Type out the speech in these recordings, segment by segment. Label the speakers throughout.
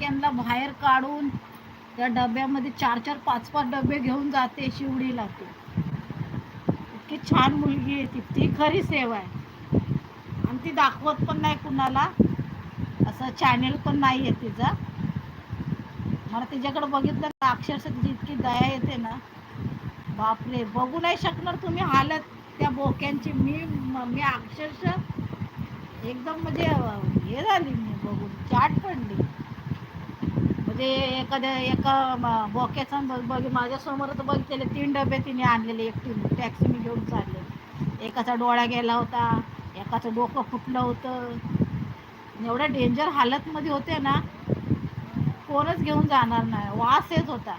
Speaker 1: बोक्यांना बाहेर काढून त्या डब्यामध्ये चार चार पाच पाच डबे घेऊन जाते शिवडीला ती. इतकी छान मुलगी आहे ती. ती खरी सेवा आहे. आणि ती दाखवत पण नाही कुणाला. असं चॅनेल पण नाही आहे तिचा. मला तिच्याकडे बघितलं ना अक्षरशः तिची इतकी दया येते ना. बापरे बघू नाही शकणार तुम्ही हालत. त्या बोक्यांची मी मी अक्षरशः एकदम म्हणजे हे झाली मी बघून. चाट पडली. ते एखाद्या एका बॉकेचा बोक्याचा बघ बघ- माझ्यासमोर तर तीन डबे तिने आणलेले एकटी टॅक्सी मी घेऊन चालले. एकाचा डोळा गेला होता एकाचं डोकं फुटलं होतं. एवढ्या डेंजर हालतमध्ये होते ना कोणच घेऊन जाणार नाही. वास येत होता.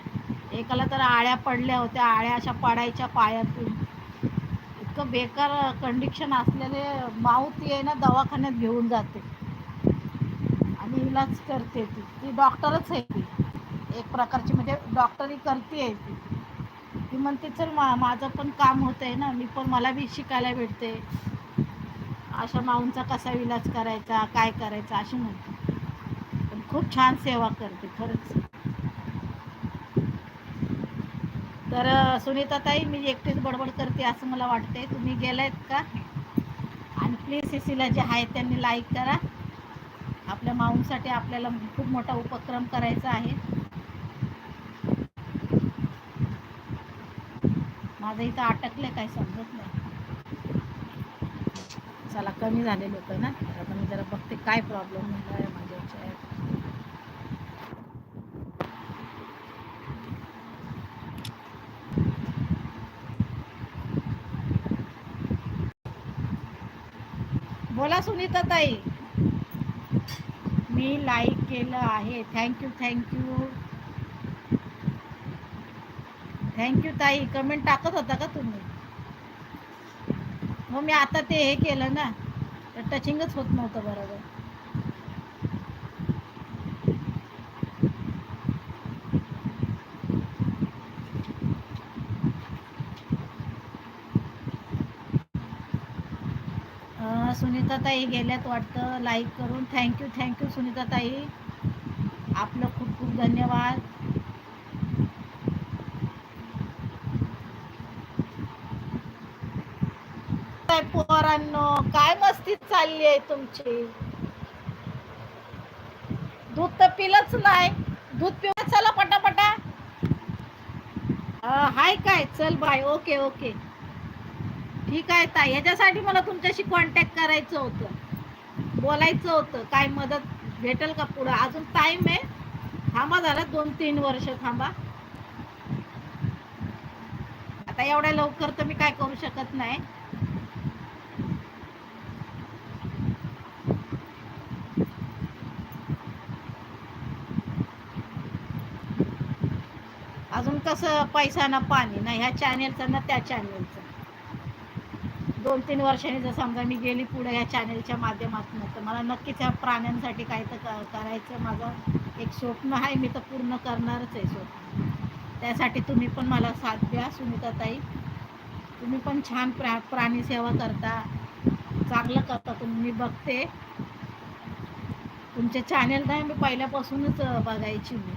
Speaker 1: एकाला तर आळ्या पडल्या होत्या आळ्या अशा पडायच्या पायातून. इतकं बेकार कंडिशन असलेले माऊत ये ना दवाखान्यात घेऊन जाते. आणि इलाज करते ती. ती डॉक्टरच आहे ती. एक प्रकारची म्हणजे डॉक्टरी करते आहे ती. ती म्हणते चल मा माझं पण काम होतं आहे ना. मी पण मला बी शिकायला भेटते. अशा माऊंचा कसा इलाज करायचा? काय करायचा? अशी म्हणते. पण खूप छान सेवा करते खरंच. तर सुनीताताई मी एकटीच बडबड करते असं मला वाटते तुम्ही गेलायत का? आणि प्लीज सिसीला जे आहे त्यांनी लाईक करा. आपल्या माऊंसाठी आपल्याला खूप मोठा उपक्रम करायचा आहे. माझं इथं अटकलं काय समजत नाही. चला कमी झाले लोक ना? तर आता मी जरा बघते काय प्रॉब्लेम झाला आहे माझ्या बोला सुनीता ताई मी लाईक केलं आहे. Thank you thank you thank you ताई. कमेंट टाकत होता का तुम्ही? मग मी आता ते हे केलं ना. तर टचिंगच होत नव्हतं बरोबर. सुनीताताई गेल्यात वाटतं. लाईक करून. थँक्यू थँक्यू सुनीताताई. आपलं खूप खूप धन्यवाद. काय पोरांनो काय मस्ती चालली आहे तुमची? दूध तर पिलंच नाही. दूध पिऊ चला पटापटा. हाय काय? चल बाय. ओके ओके ठीक आहे ताई ह्याच्यासाठी मला तुमच्याशी कॉन्टॅक्ट करायचं होतं. बोलायचं होतं. काय मदत भेटेल का पुढं? अजून टाइम आहे. थांबा झाला दोन तीन वर्ष थांबा. आता एवढ्या लवकर तर मी काय करू शकत नाही. अजून कसं पैसा ना पाणी ना ह्या चॅनेलचं ना त्या चॅनेलचं दोन तीन वर्षांनी जर समजा मी गेली पुढे ह्या चॅनेलच्या माध्यमातून तर मला नक्कीच ह्या प्राण्यांसाठी काय तर क- करायचं माझं एक स्वप्न आहे. मी तर पूर्ण करणारच आहे स्वप्न. त्यासाठी तुम्ही पण मला साथ द्या सुनीताताई. तुम्ही पण छान प्रा प्राणी सेवा करता. चांगलं करता. तुम्ही मी बघते. तुमचे चॅनेल नाही मी पहिल्यापासूनच बघायची मी.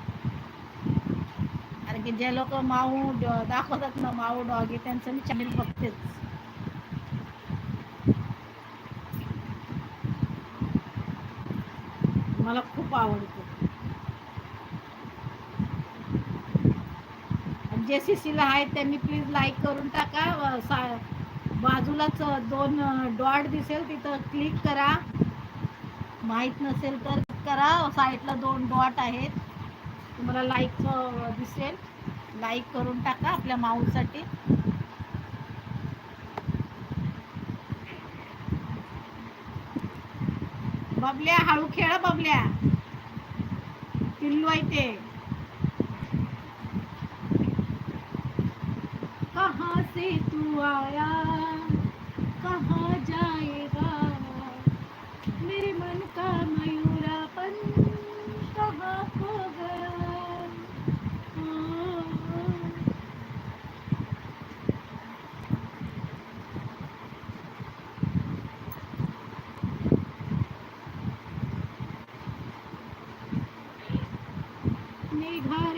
Speaker 1: कारण की जे लोक माऊ दाखवतात ना माऊ डॉगी त्यांचं मी चॅनेल बघतेच. मला खूप आवडतो. आणि जे सी सीला आहेत त्यांनी प्लीज लाईक करून टाका. सा बाजूलाच दोन डॉट दिसेल तिथं क्लिक करा. माहीत नसेल तर करा. साईडला दोन डॉट आहेत. तुम्हाला लाईक दिसेल. लाईक करून टाका आपल्या माऊसाठी बबल्या, हळू खेल बबल्या. पिल्लू कहाँ से तू आया? कहाँ जाएगा? मेरे मन का मयूरापन ধারে